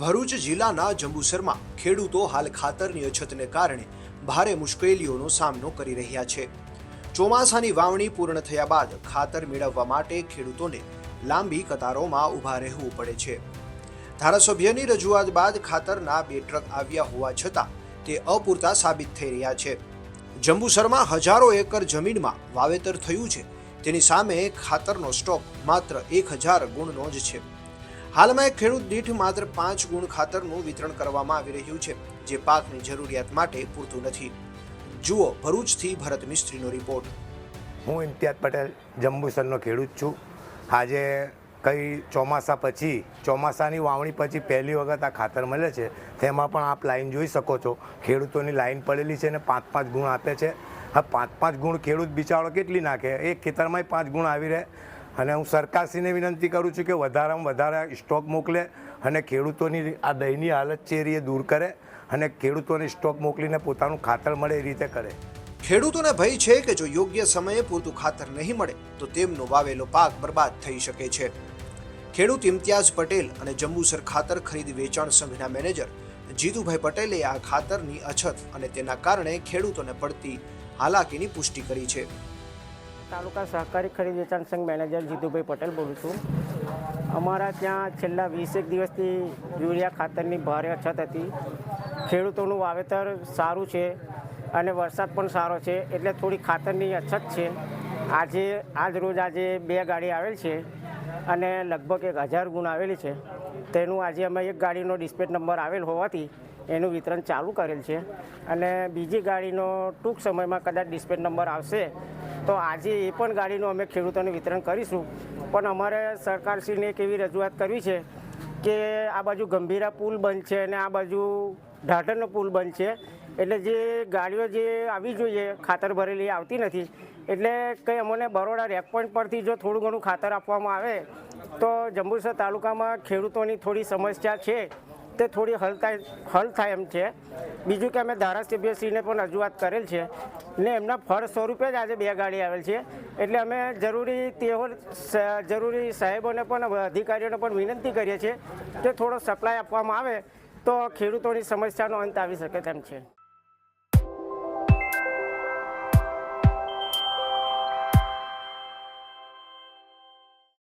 ભરૂચ જિલ્લાના જંબુસરમાં ખેડૂતો હાલ ખાતરની અછતને કારણે ભારે મુશ્કેલીઓનો સામનો કરી રહ્યા છે. ચોમાસાની વાવણી પૂર્ણ થયા બાદ ખાતર મેળવવા માટે ખેડૂતોને લાંબી કતારોમાં ઊભા રહેવું પડે છે. ધારાસભ્યની રજૂઆત બાદ ખાતરના બે ટ્રક આવ્યા હોવા છતાં તે અપૂરતા સાબિત થઈ રહ્યા છે. જંબુસરમાં હજારો એકર જમીનમાં વાવેતર થયું છે. તેની સામે ખાતરનો સ્ટોક માત્ર એક હજાર ગુણનો જ છે. હાલમાં એક ખેડૂત દીઠ માત્ર પાંચ ગુણ ખાતરનું વિતરણ કરવામાં આવી રહ્યું છે, જે પાકની જરૂરિયાત માટે પૂરતું નથી. જુઓ ભરૂચથી ભરત મિસ્ત્રીનો રિપોર્ટ. હું ઇમ્તિયાઝ પટેલ જંબુસરનો ખેડૂત છું. આજે કઈ ચોમાસા પછી, ચોમાસાની વાવણી પછી પહેલી વખત આ ખાતર મળે છે, તેમાં પણ આપ લાઈન જોઈ શકો છો. ખેડૂતોની લાઈન પડેલી છે અને પાંચ પાંચ ગુણ આપે છે. આ પાંચ પાંચ ગુણ ખેડૂત બિચારો કેટલી નાખે? એક ખેતરમાંય પાંચ ગુણ આવી રહે. અને હું સરકારશ્રીને વિનંતી કરું છું કે વધારામાં વધારે સ્ટોક મોકલે અને ખેડૂતોની આ દયનીય હાલત છે એ દૂર કરે અને ખેડૂતોને સ્ટોક મોકલીને પોતાનું ખાતર મળે એ રીતે કરે. ખેડૂતોને ભય છે કે જો યોગ્ય સમયે પૂરતું ખાતર નહીં મળે, તો તેમનો વાવેલો પાક બરબાદ થઈ શકે છે. ખેડૂત ઇમ્તિયાઝ પટેલ અને જંબુસર ખાતર ખરીદ વેચાણ સંઘના મેનેજર જીતુભાઈ પટેલે આ ખાતરની અછત અને તેના કારણે ખેડૂતોને પડતી હાલાકીની પુષ્ટિ કરી છે. તાલુકા સહકારી ખરીદ વેચાણ સંઘ મેનેજર જીતુભાઈ પટેલ બોલું છું. અમારા ત્યાં છેલ્લા વીસેક દિવસથી યુરિયા ખાતરની ભારે અછત હતી. ખેડૂતોનું વાવેતર સારું છે અને વરસાદ પણ સારો છે, એટલે થોડી ખાતરની અછત છે. આજે, આજ રોજ આજે બે ગાડી આવેલ છે અને લગભગ એક હજાર ગુણ આવેલી છે. તેનું આજે અમે એક ગાડીનો ડિસ્પેચ નંબર આવેલ હોવાથી એનું વિતરણ ચાલુ કરેલ છે. અને બીજી ગાડીનો ટૂંક સમયમાં કદાચ ડિસ્પેચ નંબર આવશે તો આજે એ પણ ગાડીનું અમે ખેડૂતોને વિતરણ કરીશું. પણ અમારે સરકારશ્રીને એક એવી રજૂઆત કરવી છે કે આ બાજુ ગંભીરા પુલ બંધ છે અને આ બાજુ ઢાઢરનો પુલ બંધ છે એટલે જે ગાડીઓ જે આવી જોઈએ, ખાતર ભરેલી આવતી નથી. એટલે કંઈ અમને બરોડા રેક પોઈન્ટ પરથી જો થોડું ઘણું ખાતર આપવામાં આવે, તો જંબુસર તાલુકામાં ખેડૂતોની થોડી સમસ્યા છે. તે થોડી હલ હલ થાય એમ છે. બીજું કે અમે ધારાસભ્યશ્રીને પણ રજૂઆત કરેલ છે ને એમના ફળ સ્વરૂપે જ આજે બે ગાડી આવેલ છે. એટલે અમે જરૂરી તેઓ જરૂરી સાહેબોને પણ, અધિકારીઓને પણ વિનંતી કરીએ છીએ કે થોડો સપ્લાય આપવામાં આવે તો ખેડૂતોની સમસ્યાનો અંત આવી શકે તેમ છે.